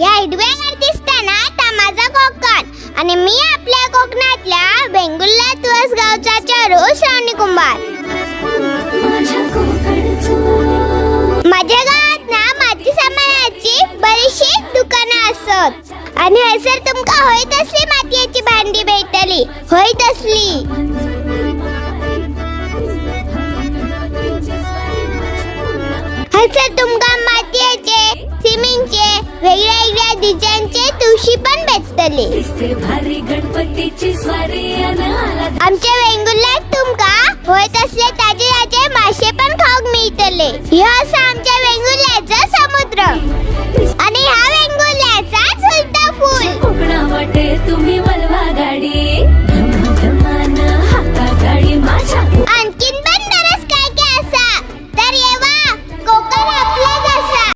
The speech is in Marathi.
या हिडव्यावर दिसताना ता माझा कोकण. आणि मी आपल्या कोकणातल्या बेंगुल्ला तुळस गावचा चारू श्रावणी कुंभार. माझ्या गावात ना माती सामानाची बरीचशी दुकानं असत. आणि हयसर तुमका होय तसली मातीची भांडी भेटली. होय तसली. हयसर तुमका डिझाईनचे तुळशी पण भेटतले. भारी गणपतीची स्वारी आमच्या वेंगुर्ल्यात तुमका होत असले ताजे ताजे मासे पण खाऊक मिळतले. ह्या